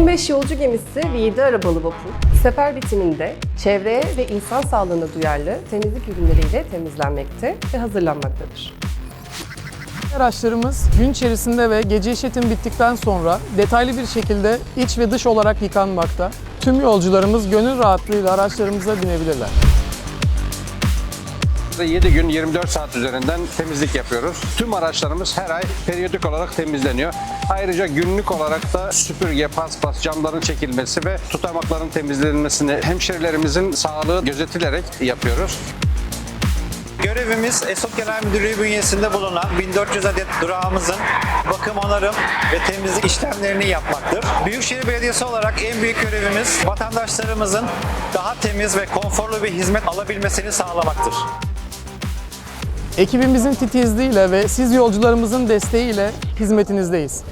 15 yolcu gemisi ve 7 arabalı vapur sefer bitiminde çevreye ve insan sağlığına duyarlı temizlik ürünleriyle temizlenmekte ve hazırlanmaktadır. Araçlarımız gün içerisinde ve gece işletim bittikten sonra detaylı bir şekilde iç ve dış olarak yıkanmakta. Tüm yolcularımız gönül rahatlığıyla araçlarımıza binebilirler. 7 gün 24 saat üzerinden temizlik yapıyoruz. Tüm araçlarımız her ay periyodik olarak temizleniyor. Ayrıca günlük olarak da süpürge, paspas, camların çekilmesi ve tutamakların temizlenmesini hemşerilerimizin sağlığı gözetilerek yapıyoruz. Görevimiz ESOP Genel Müdürlüğü bünyesinde bulunan 1400 adet durağımızın bakım, onarım ve temizlik işlemlerini yapmaktır. Büyükşehir Belediyesi olarak en büyük görevimiz vatandaşlarımızın daha temiz ve konforlu bir hizmet alabilmesini sağlamaktır. Ekibimizin titizliğiyle ve siz yolcularımızın desteğiyle hizmetinizdeyiz.